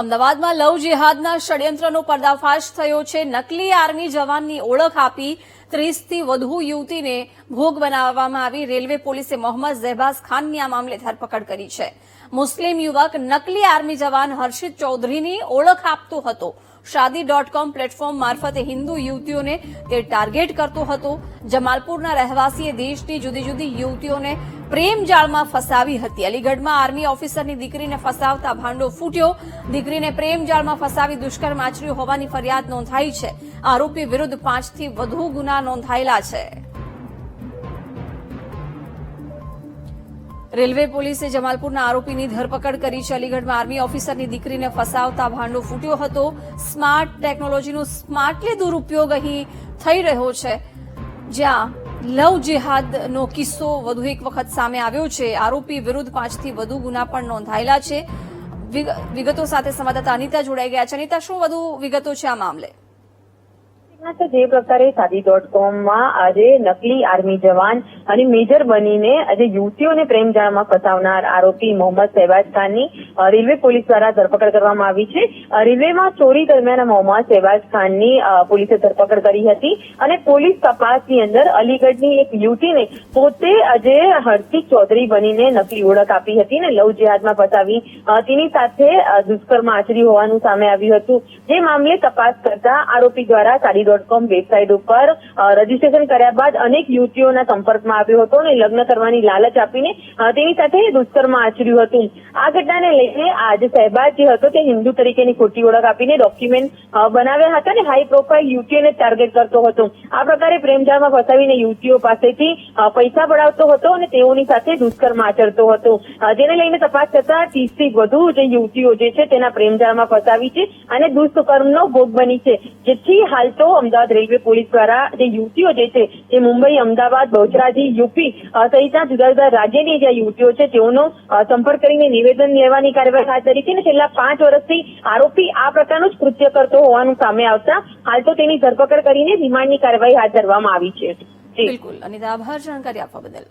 અમદાવાદમાં લવ જેહાદના ષડયંત્રનો પર્દાફાશ થયો છે. નકલી આર્મી જવાનની ઓળખ આપી ત્રીસથી વધુ યુવતીને ભોગ બનાવવામાં આવી. રેલવે પોલીસે મોહમ્મદ ઝેબાઝ ખાનની આ મામલે ધરપકડ કરી છે. મુસ્લિમ યુવક નકલી આર્મી જવાન હર્ષિત ચૌધરીની ઓળખ આપતો હતો. શાદી ડોટ કોમ પ્લેટફોર્મ મારફતે હિન્દુ યુવતીઓને તે ટાર્ગેટ કરતો હતો. જમાલપુરના રહેવાસીએ દેશની જુદી જુદી યુવતીઓને પ્રેમ જાળમાં ફસાવી હતી. અલીગઢમાં આર્મી ઓફિસરની દીકરીને ફસાવતા ભાંડો ફૂટ્યો. દીકરીને પ્રેમ જાળમાં ફસાવી દુષ્કર્મ આચર્યું હોવાની ફરિયાદ નોંધાઈ છે. આરોપી વિરુદ્ધ પાંચથી વધુ ગુના નોંધાયેલા છે. રેલવે પોલીસે જમાલપુરના આરોપીની ધરપકડ કરી છે. અલીગઢમાં આર્મી ઓફિસરની દીકરીને ફસાવતા ભાંડો ફૂટ્યો હતો. સ્માર્ટ ટેકનોલોજીનો સ્માર્ટલી દુરુપયોગ અહીં થઈ રહ્યો છે. જ્યાં લવ જેહાદનો કિસ્સો વધુ એક વખત સામે આવ્યો છે. આરોપી વિરુદ્ધ પાંચથી વધુ ગુના પણ નોંધાયેલા છે. વિગતો સાથે સંવાદદાતા અનિતા જોડાઈ ગયા છે. અનિતા, શું વધુ વિગતો છે આ મામલે? જે પ્રકારે સાદી ડોટ કોમમાં આજે નકલી આર્મી જવાન અને મેજર બનીને આજે યુવતીઓને પ્રેમ જાળમાં ફસાવનાર આરોપી મોહમ્મદ સહેવાજ ખાનની રેલવે પોલીસ દ્વારા ધરપકડ કરવામાં આવી છે. રેલવેમાં ચોરી દરમિયાન મોહમ્મદ શહેબાજ ખાનની પોલીસે ધરપકડ કરી હતી અને પોલીસ તપાસની અંદર અલીગઢની એક યુવતીને પોતે આજે હર્ષિક ચૌધરી બનીને નકલી ઓળખ આપી હતી અને લવ જેહાદમાં ફસાવી તેની સાથે દુષ્કર્મ આચર્યું હોવાનું સામે આવ્યું હતું. જે મામલે તપાસ કરતા આરોપી દ્વારા સાડી ડોટ કોમ વેબસાઇટ ઉપર રજીસ્ટ્રેશન કર્યા બાદ અનેક યુવતીઓના સંપર્કમાં આવ્યો હતો અને લગ્ન કરવાની લાલચ આપીને તેની સાથે દુષ્કર્મ આચર્યું હતું. આ ઘટનાને લઈને આજે સહેબાજ જે હતો તે હિન્દુ તરીકેની ખોટી ઓળખ આપીને ડોક્યુમેન્ટ બનાવ્યા હતા અને હાઈ પ્રોફાઇલ યુવતીઓને ટાર્ગેટ કરતો હતો. આ પ્રકારે પ્રેમજાળમાં ફસાવીને યુવતીઓ પાસેથી પૈસા પડાવતો હતો અને તેઓની સાથે દુષ્કર્મ આચરતો હતો. જેને લઈને તપાસ કરતા ત્રીસથી વધુ જે યુવતીઓ જે છે તેના પ્રેમજાળમાં ફસાવી છે અને દુષ્કર્મનો ભોગ બની છે. જેથી હાલ તો અમદાવાદ રેલવે પોલીસ દ્વારા જે યુવતીઓ જે છે તે મુંબઈ, અમદાવાદ, બહુચરાજી, યુપી સહિતના જુદા જુદા રાજ્યની જે યુવતીઓ છે તેઓનો સંપર્ક કરીને નિવેદન લેવાની કાયદાની કાર્યવાહી હાથ ધરી છે અને છેલ્લા પાંચ વર્ષથી આરોપી આ પ્રકારનું જ કૃત્ય કરતો હોવાનું સામે આવતા હાલ તો તેની ધરપકડ કરીને રિમાન્ડની કાર્યવાહી હાથ ધરવામાં આવી છે. બિલકુલ. અનિતા, આભાર જાણકારી આપવા બદલ.